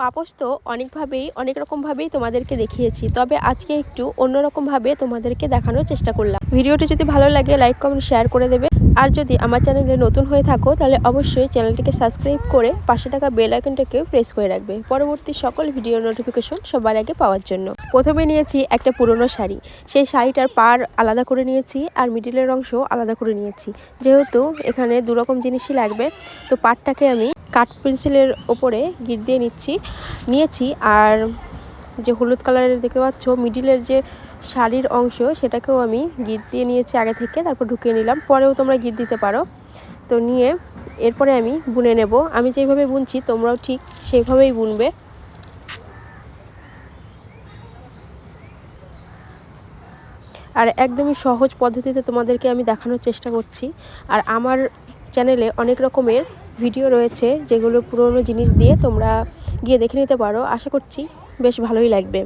পাপোশ তো অনেকভাবেই অনেক রকমভাবেই তোমাদেরকে দেখিয়েছি। তবে আজকে একটু অন্যরকমভাবে তোমাদেরকে দেখানোর চেষ্টা করলাম। ভিডিওটি যদি ভালো লাগে, লাইক, কমেন্ট, শেয়ার করে দেবে। আর যদি আমার চ্যানেলে নতুন হয়ে থাকো, তাহলে অবশ্যই চ্যানেলটিকে সাবস্ক্রাইব করে পাশে থাকা বেল আইকনটাকে প্রেস করে রাখবে। পরবর্তী সকল ভিডিও নোটিফিকেশন সবার আগে পাওয়ার জন্য। প্রথমে নিয়েছি একটা পুরনো শাড়ি। সেই শাড়িটার পার আলাদা করে নিয়েছি আর মিডিলের অংশ আলাদা করে নিয়েছি। যেহেতু এখানে দু রকম জিনিসই লাগবে, তো পাটটাকে আমি কাঠ পেন্সিলের ওপরে গিট দিয়ে নিচ্ছি, নিয়েছি। আর যে হলুদ কালারের দেখতে পাচ্ছ, মিডিলের যে শাড়ির অংশ, সেটাকেও আমি গিট দিয়ে নিয়েছি আগে থেকে, তারপর ঢুকিয়ে নিলাম। পরেও তোমরা গিট দিতে পারো। তো নিয়ে এরপরে আমি বুনে নেব। আমি যেভাবে বুনছি, তোমরাও ঠিক সেইভাবেই বুনবে। আর একদমই সহজ পদ্ধতিতে তোমাদেরকে আমি দেখানোর চেষ্টা করছি। আর আমার চ্যানেলে অনেক রকমের ভিডিও রয়েছে যেগুলো পুরনো জিনিস দিয়ে তোমরা গিয়ে দেখে নিতে পারো। আশা করছি বেশ ভালোই লাগবে।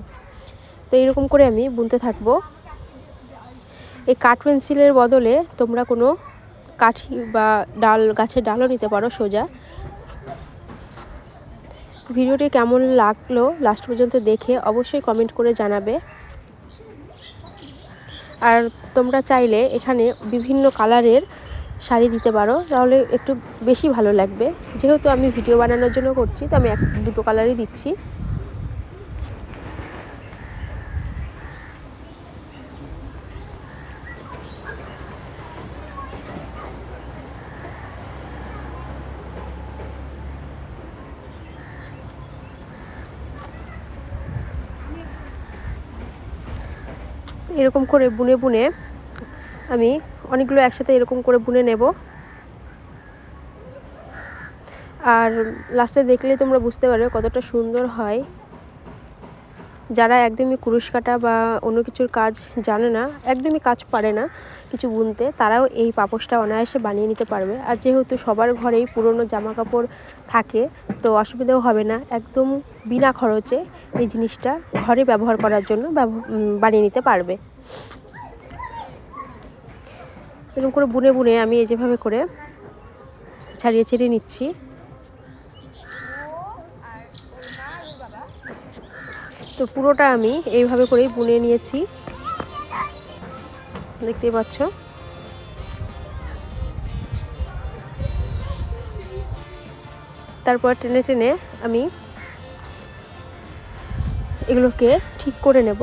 তো এরকম করে আমি বুনতে থাকব। এই কাঠ পেন্সিলের বদলে তোমরা কোনো কাঠি বা ডাল, গাছের ডালও নিতে পারো সোজা। ভিডিওটি কেমন লাগল লাস্ট পর্যন্ত দেখে অবশ্যই কমেন্ট করে জানাবে। আর তোমরা চাইলে এখানে বিভিন্ন কালারের শাড়ি দিতে পারো, তাহলে একটু বেশি ভালো লাগবে। যেহেতু আমি ভিডিও বানানোর জন্য করছি, তো আমি এক, দুটো কালারই দিচ্ছি। এরকম করে বুনে বুনে আমি অনেকগুলো একসাথে এরকম করে বুনে নেব। আর লাস্টে দেখলে তোমরা বুঝতে পারবে কতটা সুন্দর হয়। যারা একদমই কুরুশ কাটা বা অন্য কিছুর কাজ জানে না, একদমই কাজ পারে না কিছু বুনতে, তারাও এই পাপোশটা অনায়াসে বানিয়ে নিতে পারবে। আর যেহেতু সবার ঘরেই পুরনো জামা কাপড় থাকে, তো অসুবিধাও হবে না। একদম বিনা খরচে এই জিনিসটা ঘরে ব্যবহার করার জন্য বানিয়ে নিতে পারবে। এরকম করে বুনে বুনে আমি এই যেভাবে করে ছাড়িয়ে ছাড়িয়ে নিচ্ছি। তো পুরোটা আমি এইভাবে করেই বুনে নিয়েছি। দেখতেই পাচ্ছ। তারপর টেনে টেনে আমি এগুলোকে ঠিক করে নেব।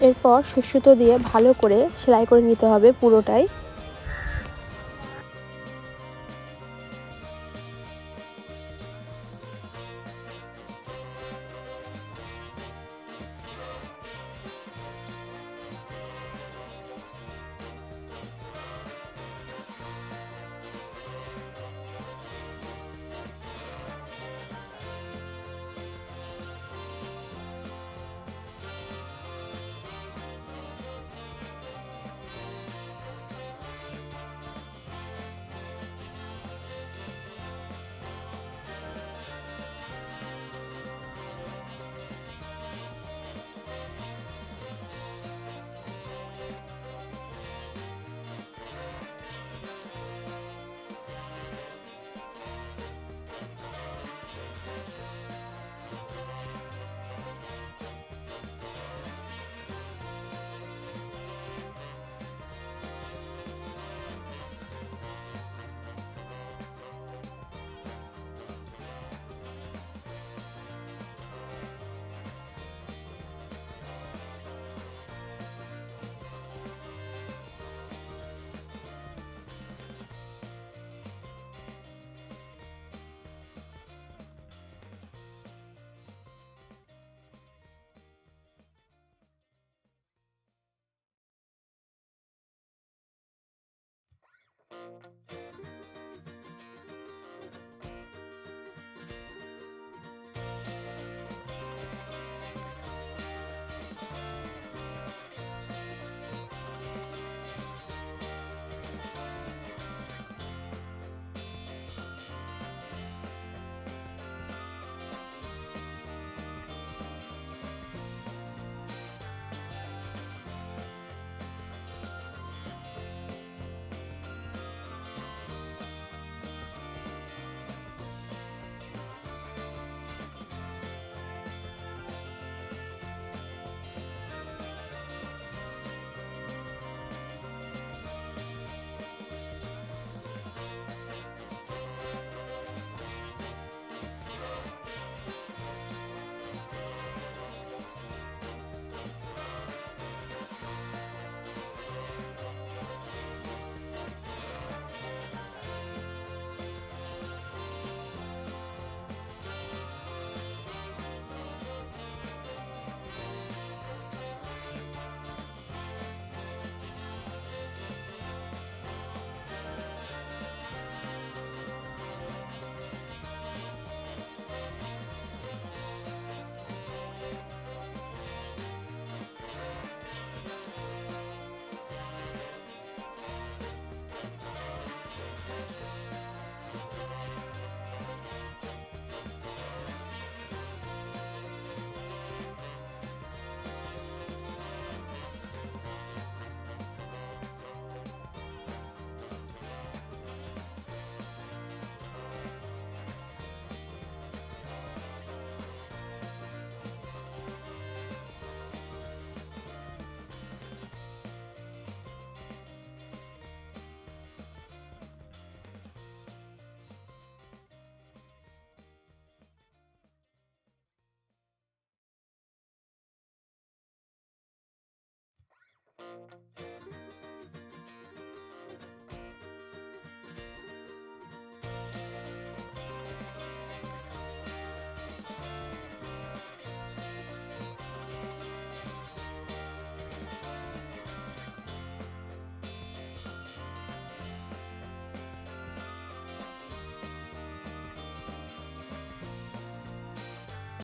এরপর সুসুতো দিয়ে ভালো করে সেলাই করে নিতে হবে পুরোটাই।